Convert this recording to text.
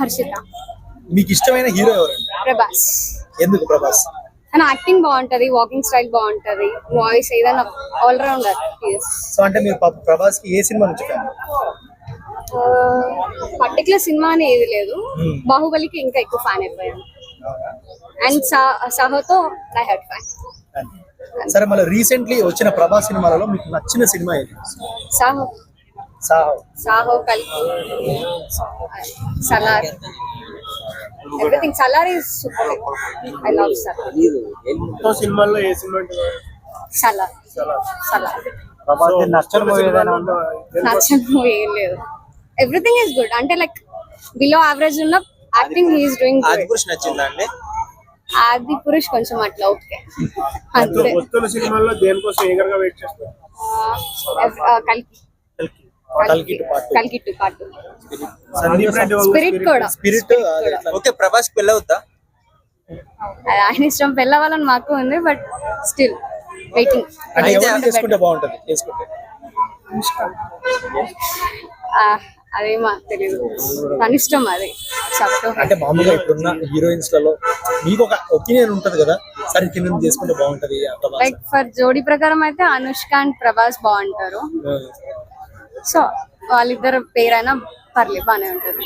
హర్షిత. మీకు ఇష్టమైన హీరో ఎవరండి ప్రభాస్. ఎందుకు ప్రభాస్? తన యాక్టింగ్ బాగుంటది వాకింగ్ స్టైల్ బాగుంటది వాయిస్ ఏదైనా ఆల్ రౌండర్ సో అంటే మీరు పాప ప్రభాస్కి ఏ సినిమా నుంచి ఫ్యాన్? పర్టికులర్ సినిమా అని ఏది లేదు. Hmm. బాహుబలికి ఇంకా ఎక్కువ ఫ్యాన్ అయిపోయాను. అండ్ సాహోతో ఐ హెడ్ ఫ్యాన్. సరే మళ్ళీ రీసెంట్లీ వచ్చిన ప్రభాస్ సినిమాలలో మీకు నచ్చిన సినిమా ఏది? సాహో. సాహో. సాహో కలికి Salaar everything Salaar is super I love Salaar మొత్తం సినిమాల్లో ఏ సినిమా అంటే సలార్ సలార్ ప్రభాస్ నచ్చని మూవీ ఏదైనా ఉందా? నచ్చని మూవీ ఏం లేదు. ఎవ్రీథింగ్ ఈస్ గుడ్ అంటే లైక్ బిలో యావరేజ్ ఉన్న యాక్టింగ్ హీఈస్ డూయింగ్ గుడ్ పురుష్ నచ్చిందా అండి? ఆది పురుష్ కొంచెం అట్లా ఓకే. అంతే. సినిమాల్లో దేనికోసం వెయిట్ చేస్తారు? కల్కి. స్పిరిట్ కూడా. స్పిరిట్ ఓకే ప్రభాస్ ఆయన ఇష్టం పెళ్ళవాలని మాకు ఉంది బట్ స్టిల్ వెయిటింగ్. చేసుకుంటే బాగుంటది చేసుకుంటే. తెలియదు. తన ఇష్టం అది అంటే మామూలుగా ఇప్పుడున్న హీరోయిన్స్లలో మీకు ఒక ఒపీనియన్ ఉంటది కదా సరే కింద చేసుకుంటే బాగుంటది లైక్ ఫర్ జోడీ ప్రకారం అయితే అనుష్క అండ్ ప్రభాస్ బాగుంటారు. సో వాళ్ళిద్దరు పేరైనా పర్లేదు బాగానే ఉంటుంది.